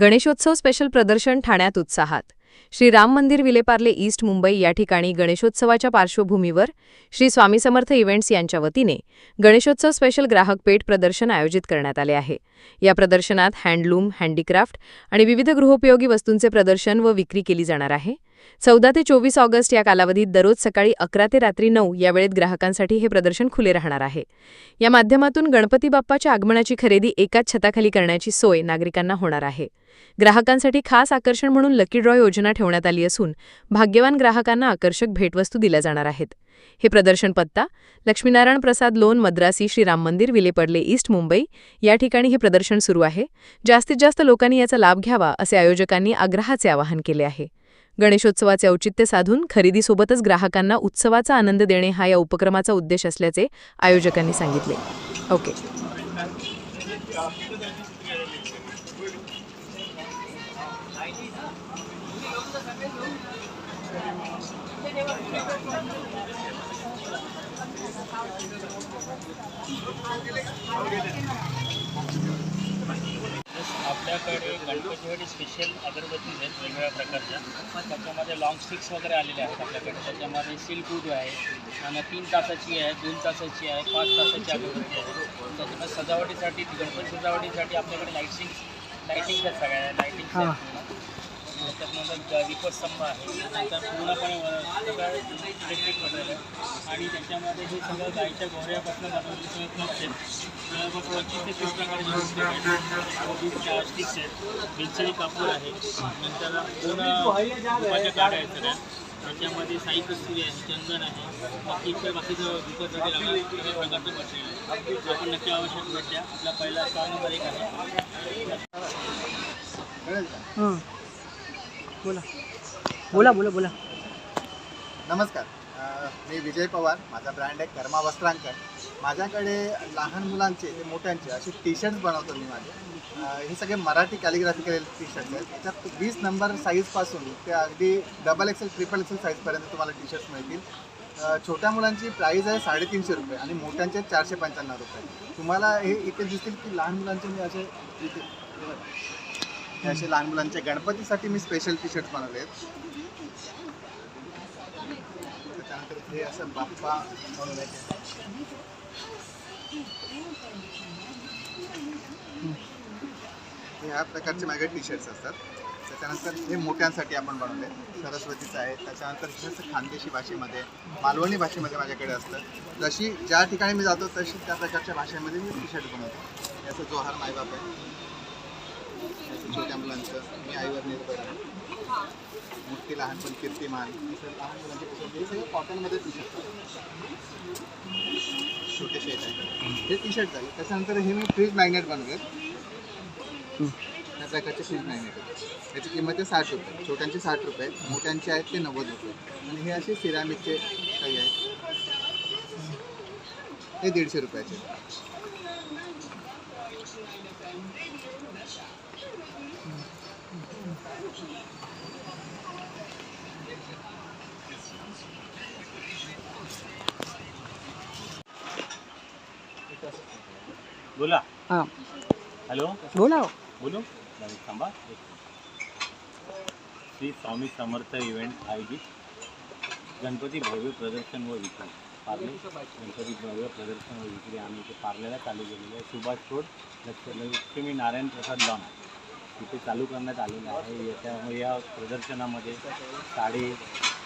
Ganeshotsav special प्रदर्शन ठाण्यात उत्साहात. श्री राम मंदिर विलेपार्ले ईस्ट मुंबई या ठिकाणी गणेशोत्सवाच्या पार्श्वभूमीवर श्री स्वामी समर्थ इव्हेंट्स यांच्या वतीने गणेशोत्सव स्पेशल ग्राहक पेठ प्रदर्शन आयोजित करण्यात आले आहे. या प्रदर्शनात हँडलूम हँडीक्राफ्ट आणि विविध गृहोपयोगी वस्तूंचे प्रदर्शन व विक्री केली जाणार आहे. चौदा ते चोवीस ऑगस्ट या कालावधीत दररोज सकाळी अकरा ते रात्री नऊ या वेळेत ग्राहकांसाठी हे प्रदर्शन खुले राहणार आहे. या माध्यमातून गणपती बाप्पाच्या आगमनाची खरेदी एकाच छताखाली करण्याची सोय नागरिकांना होणार आहे. ग्राहकांसाठी खास आकर्षण म्हणून लकी ड्रॉ योजना ठेवण्यात आली असून भाग्यवान ग्राहकांना आकर्षक भेटवस्तू दिल्या जाणार आहेत. हे प्रदर्शन पत्ता लक्ष्मीनारायण प्रसाद लोन मद्रासी श्रीराम मंदिर विलेपडले ईस्ट मुंबई या ठिकाणी हे प्रदर्शन सुरू आहे. जास्तीत जास्त लोकांनी याचा लाभ घ्यावा असे आयोजकांनी आग्रहाचे आवाहन केले आहे. गणेशोत्सवाचे औचित्य साधून खरेदीसोबतच ग्राहकांना उत्सवाचा आनंद देणे हा या उपक्रमाचा उद्देश असल्याचे आयोजकांनी सांगितले. ओके. आपल्याकडे गणपतीसाठी स्पेशल अगरबत्तीज आहेत वेगवेगळ्या प्रकारच्या. त्याच्यामध्ये लॉंग स्टिक्स वगैरे आलेल्या आहेत आपल्याकडे. त्याच्यामध्ये सिल्क आहे आणि तीन तासाची आहे दोन तासाची आहे पाच तासाची अगरबत्ती आहे. त्याच्यामध्ये सजावटीसाठी गणपती सजावटीसाठी आपल्याकडे लाईटिंग लाईटिंग आहेत सगळ्या लाईटिंग त्याच्यानंतर दीपस्तंभ आहे. नंतर पूर्णपणे सगळं इलेक्ट्रिक मटेरियल आहे आणि त्याच्यामध्ये हे सगळं गायच्या गोऱ्यापासून बनवलेले सगळे क्लब्स आहेत पंचवीस ते तीस प्रकारचे स्टिक्स आहेत. बेलसरी कापूर आहे. नंतर पूर्ण धुपाच्या गाड्या आहेत सगळ्या त्याच्यामध्ये साई कस्तुरी आहे चंदन आहे. बाकी इतर बाकीचं धुपासाठी लागणार सगळ्या प्रकारचं मटेरियल आहे आपण नक्की आवश्यक भेट द्या. आपला पहिला सहा नंबर एक आहे. बोला. बोला बोला बोला. नमस्कार. अ, मी विजय पवार. माझा ब्रँड आहे कर्मा वस्त्रांकन माझ्याकडे लहान मुलांचे ते मोठ्यांचे असे टी शर्ट्स बनवतो मी माझे. अ, हे सगळे मराठी कॅलिग्राफी केलेले टी शर्ट्स आहेत. त्याच्यात वीस नंबर साईजपासून ते अगदी डबल एक्सेल ट्रिपल एक्सेल साईजपर्यंत तुम्हाला टी शर्ट्स मिळतील. अ, छोट्या मुलांची प्राईज आहे साडेतीनशे रुपये आणि मोठ्यांचे चारशे पंच्याण्णव रुपये. तुम्हाला हे इथे दिसतील की लहान मुलांचे मी असे इथे हे असे लहान मुलांच्या गणपतीसाठी मी स्पेशल टी शर्ट बनवले आहेत. त्याच्यानंतर हे असं बाप्पा म्हणून हे ह्या प्रकारचे माझ्या टी शर्ट्स असतात. त्याच्यानंतर हे मोठ्यांसाठी आपण बनवले सरस्वतीचं आहे. त्याच्यानंतर जसं खानदेशी भाषेमध्ये मालवणी भाषेमध्ये माझ्याकडे असतं. जशी ज्या ठिकाणी मी जातो तशी त्या प्रकारच्या भाषेमध्ये मी टी शर्ट बनवतो. याचा जोहार मायबाप आहे. छोट्या मुलांचं. मी आईवर निर्भर आहे. मोठी लहानपण कीर्तिमान. असं लहान मुलांचे हे सगळं कॉटनमध्ये टी शर्ट छोटे शेट आहे. हे टी शर्ट झाले. त्याच्यानंतर हे मी फ्रीज मॅग्नेट बनवेल. त्या प्रकारचे फ्रीज मॅग्नेट त्याची किंमत आहे साठ रुपये. छोट्यांचे साठ रुपये मोठ्यांचे आहेत ते नव्वद रुपये. आणि हे असे सिरामिकचे काही आहेत. हे दीडशे रुपयाचे. बोला। हाँ। हॅलो? बोला। बोलू। थांबा। श्री स्वामी समर्थ इव्हेंट आयोजित। गणपती भव्य प्रदर्शन व विक्री पार्ले। गणपती भव्य प्रदर्शन व विक्री आम्ही इथे पार्ल्याला चालू केलेलं आहे. Subhash road Laxmi Narayan Prasad lawn. इथे चालू करण्यात आलेलं आहे. त्यामुळे या प्रदर्शनामध्ये साडी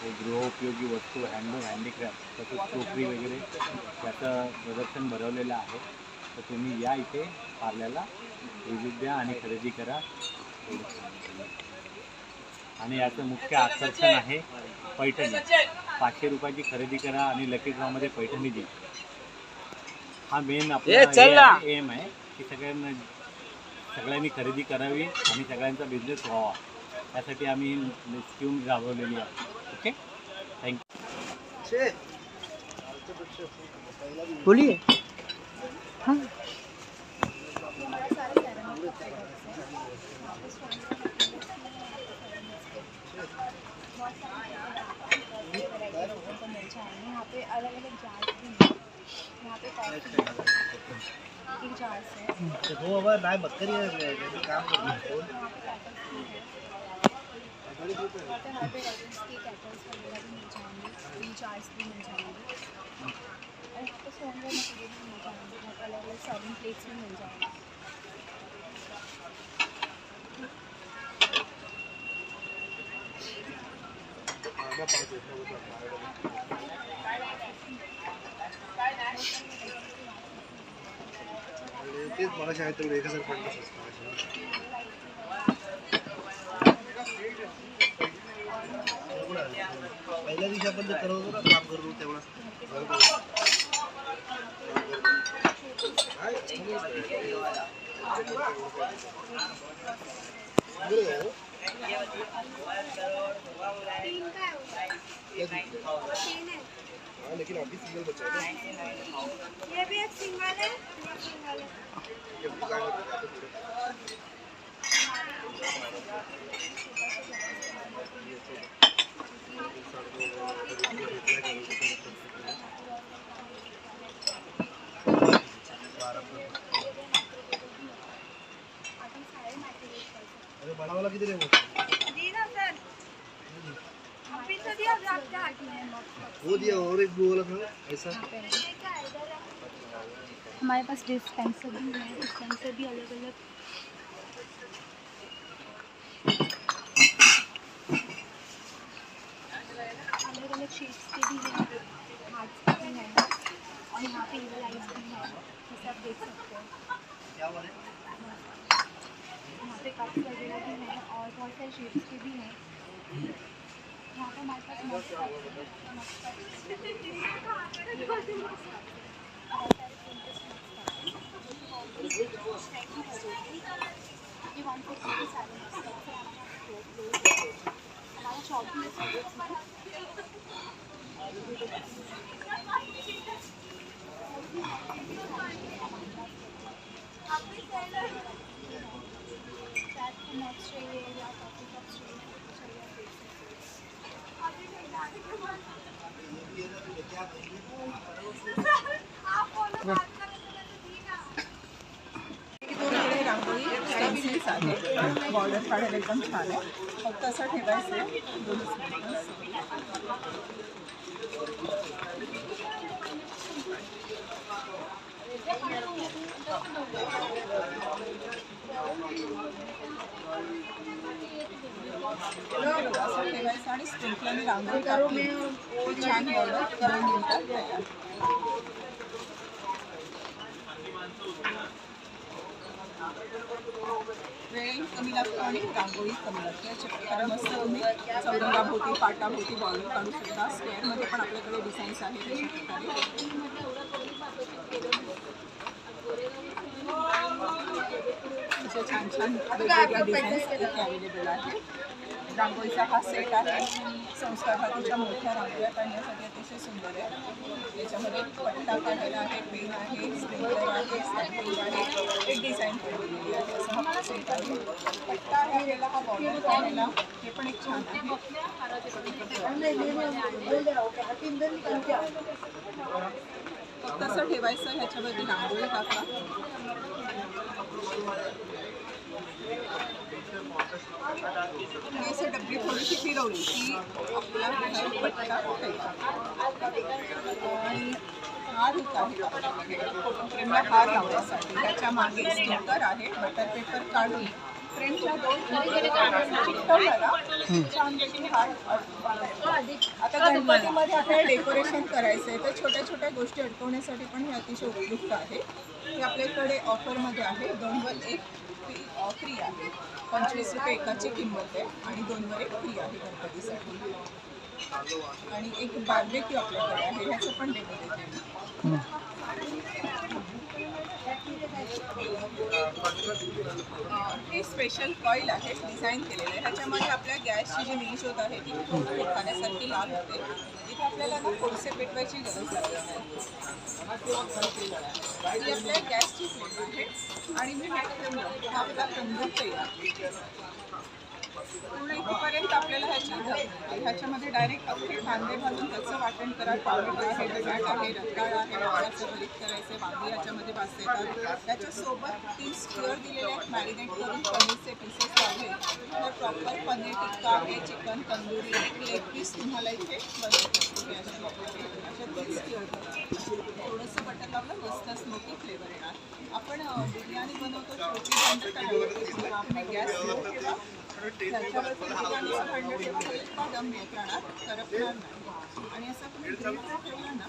गृहोपयोगी वस्तू हँडलूम हँडीक्राफ्ट तसेच टोकरी वगैरे त्याचं प्रदर्शन भरवलेलं आहे. तर तुम्ही या इथे पार्ल्याला विजिट द्या आणि खरेदी करा. आणि याचं मुख्य आकर्षण आहे पैठणी. पाचशे रुपयाची खरेदी करा आणि लकी ड्रॉमध्ये पैठणी दे हा मेन आपला एम आहे. की सगळ्यांना सगळ्यांनी खरेदी करावी आणि सगळ्यांचा बिझनेस व्हावा. त्यासाठी आम्ही स्कीम राबवलेली आहे. ओके थँक्यू बोलिए हाँ. यहाँ पे अलग अलग जात भी हैं यहाँ पे कॉफ़ी की जार्स है वो बाबा नाही बकरी आहे काम करतो यहाँ पे कैटल्स भी है यहाँ तेच मला शाळेत तेवढं एक हज़ार पडलं पहिल्या दिवशी आपण ते करत होतो ना काम करत होतो तेवढं लेकिन अभी सिंगल बचा है ये भी एक सिंगल है। ये सिंगल है अभी सारे मटेरियल कर सकते अरे बनावाला किती रे मग हैं। वो दिया और एक ब्लू वाला था ऐसा? हमारे पास डिस्पेंसर भी है डिस्पेंसर भी अलग अलग अलग अलग शेप्स के भी हैं हार्ट्स के भी हैं और यहाँ पे इवल आइज़ भी है ये सब देख सकते हो। यहाँ पे कप्स वगैरह भी हैं और बहुत सारे शेप्स के भी हैं। यहाँ पे हमारे पास मस्त हमारा शॉप भी है सूरत में चाट के नट्स चाहिए या कॉफ़ी कप्स चाहिए तो चाहिए आप देख सकते हो। दोन्हीकडे रांगोळी स्टेन्सिल्स आहे बॉर्डर काढायला एकदम छान आहे. फक्त असं ठेवायचं आहे दोन्ही sides. असं ठेवायचं आणि रांगोळी छान बॉर्डर दोन कमी लागतो आणि रांगोळी कमी लागते मस्त तुम्ही चौरंगाभोवती पाटाभोवती बॉर्डर काढू शकता स्क्वेअरमध्ये पण आपल्याकडे डिझाईन्स आहेत अशा प्रकारे छान छान वेगवेगळ्या डिझाईन्स इथे अवेलेबल आहेत. रांगोळीचा हा सेट आहे. संस्कार हातीच्या मोठ्या रांगोळ्या काढण्यासाठी अतिशय सुंदर आहे. याच्यामध्ये पट्टा काढलेला आहे पेन आहे स्प्रिंकलर आहे स्टॅम्पिंग आहे एक डिझाईन केलेली आहे. असं हा सेट आहे. पट्टा आहे याला हा बॉर्डर काढलेला. हे पण एक छान आहे. फक्त असं ठेवायचं ह्याच्यावरती रांगोळी टाका. असं डबी थोडीशी फिरवली की आपला पट्टा होता आणि हार एक आहे. आपल्याकडे हार लावण्यासाठी त्याच्यामागे स्टिकर आहे. बटर पेपर काढून फ्रेमच्या दोन चिकटवला छानपैकी हार आता गणपतीमध्ये आपल्याला डेकोरेशन करायचं आहे तर छोट्या छोट्या गोष्टी अडकवण्यासाठी पण हे अतिशय उपयुक्त आहे. हे आपल्याकडे ऑफरमध्ये आहे. दोन दोनवर एक फ्री फ्री आहे. पंचवीस रुपये एकाची किंमत आहे आणि दोनवर एक फ्री आहे गणपतीसाठी. आणि एक बार्बेक्यू आपल्याकडे आहे ह्याचं पण डेमो देते हे स्पेशल कॉईल आहे डिझाईन केलेलं आहे. ह्याच्यामध्ये आपल्या गॅसची जी मेश होत आहे ती खाण्यासारखी लाल होते. इथे आपल्याला ना कोळसे पेटवायची गरज लागत नाही. ही आपल्या गॅसची फ्लेम आहे. आणि मी हा आपला तंदूर तयार. पूर्ण इथपर्यंत आपल्याला ह्याची ह्याच्यामध्ये डायरेक्ट अख्खे कांदे घालून त्याचं वाटण करा टॉमॅटो आहे. बटाट आहे रताळ आहे रताळाचं भरीत करायचं वांगी ह्याच्यामध्ये भाजता येतात त्याच्यासोबत तीन स्क्युअर दिलेले आहेत मॅरिनेट करून. पनीरचे पीसेस लावले. तर प्रॉपर पनीर टिक्का आहे चिकन तंदुरी एक लेग पीस तुम्हाला इथे बनवतो. अशा तीन स्टिअर थोडंसं बटर लावलं मस्त स्मोकी फ्लेवर येणार. आपण बिर्याणी बनवतो छोटी बंद करायची गॅस आणि असं तुम्ही ग्रिलवर ना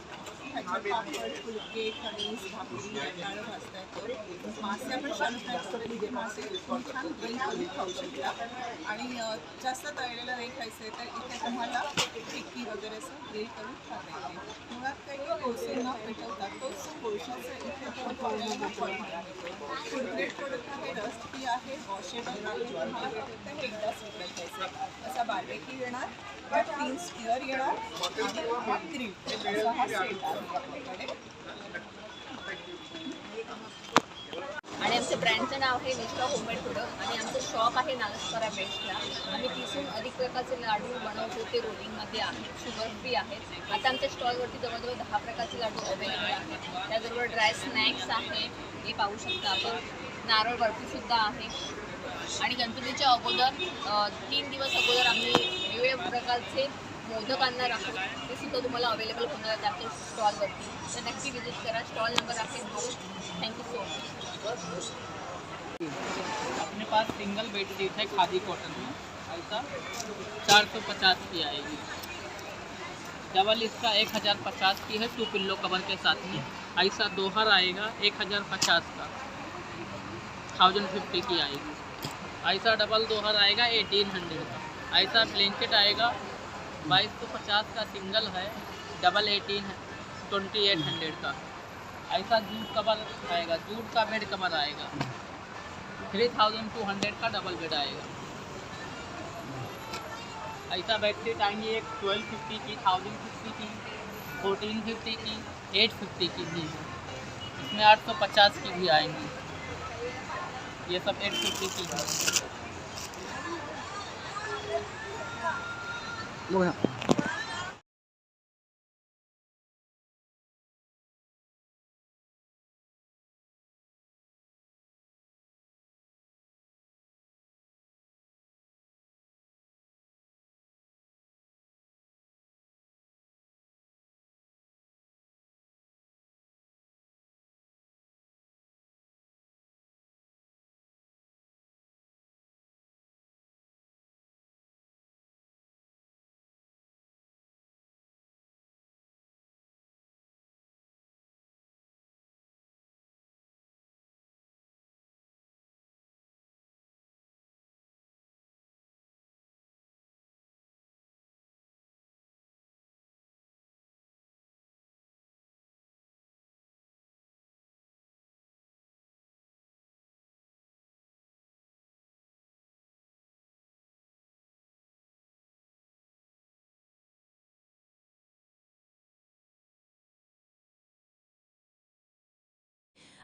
ह्याच्यात पापड फुलके कणीस भाकरी रताळं भाजता येतं मासे आपण फ्राय मासे छान करून खाऊ शकता आणि जास्त तळलेलं नाही खायचं आहे तर इथे तुम्हाला टिक्की वगैरे असं ग्रिल करून खाता येते मुळात काही कोळसे न पेटवतात तोच कोळशाचं इथे तो फुडग्रेड प्रोडक्ट आहे ती आहे वॉशेबल आहे तुम्हाला एकदा स्प्रेड पैसे असा बार्बेक्यू येणार त्यात तीन स्टिअर येणार आणि हा ग्रिल असा हा सेट आहे आपल्याकडे. आणि आमच्या ब्रँडचं नाव आहे निष्ठा होममेड प्रोडक्ट आणि आमचं शॉप आहे नागस्परा बेस्टला आम्ही तीसहून अधिक प्रकारचे लाडू बनवतो ते रोलिंगमध्ये आहेत शुगर फ्री आहेत आता आमच्या स्टॉलवरती जवळजवळ दहा प्रकारचे लाडू अवेलेबल आहेत. त्याचबरोबर ड्राय स्नॅक्स आहे हे पाहू शकता आपण. नारळ बर्फीसुद्धा आहे. आणि गणपतीच्या अगोदर तीन दिवस अगोदर आम्ही वेगवेगळ्या प्रकारचे मोदक आणणार आहोत. ते सुद्धा तुम्हाला अवेलेबल होणार आहेत आपल्या स्टॉलवरती तर नक्की विजिट करा. स्टॉल नंबर आहे दोन. थँक्यू सो मच अपने पास सिंगल बेडशीट है खादी कॉटन में। ऐसा चार सौ पचास की आएगी। डबल इसका एक हज़ार पचास की है? टू पिल्लो कवर के साथ में। ऐसा दोहर आएगा एक हज़ार पचास का। थाउजेंड फिफ्टी की आएगी। ऐसा डबल दोहर आएगा एटीन हंड्रेड का। ऐसा ब्लैंकेट आएगा बाईस सौ पचास का सिंगल है, double eighteen twenty eight hundred का। ऐसा जूट कवर आएगा, जूट का बेड कवर आएगा। थ्री थाउज़ेंड टू हंड्रेड का डबल बेड आएगा। ऐसा बेडशीट आएँगी एक ट्वेल्व फिफ्टी की, थाउज़ेंड फिफ्टी की, फोर्टीन फिफ्टी की, एट फिफ्टी की भी इसमें आठ सौ पचास की भी आएँगी। ये सब एट फिफ्टी की है।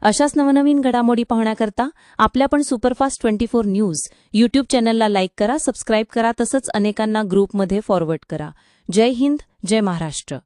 अशाच नवनवीन घडामोडी पाहण्याकरता आपल्या पण superfast twenty four news YouTube चॅनलला लाईक करा सबस्क्राईब करा तसंच अनेकांना ग्रुपमध्ये फॉरवर्ड करा. जय हिंद जय महाराष्ट्र.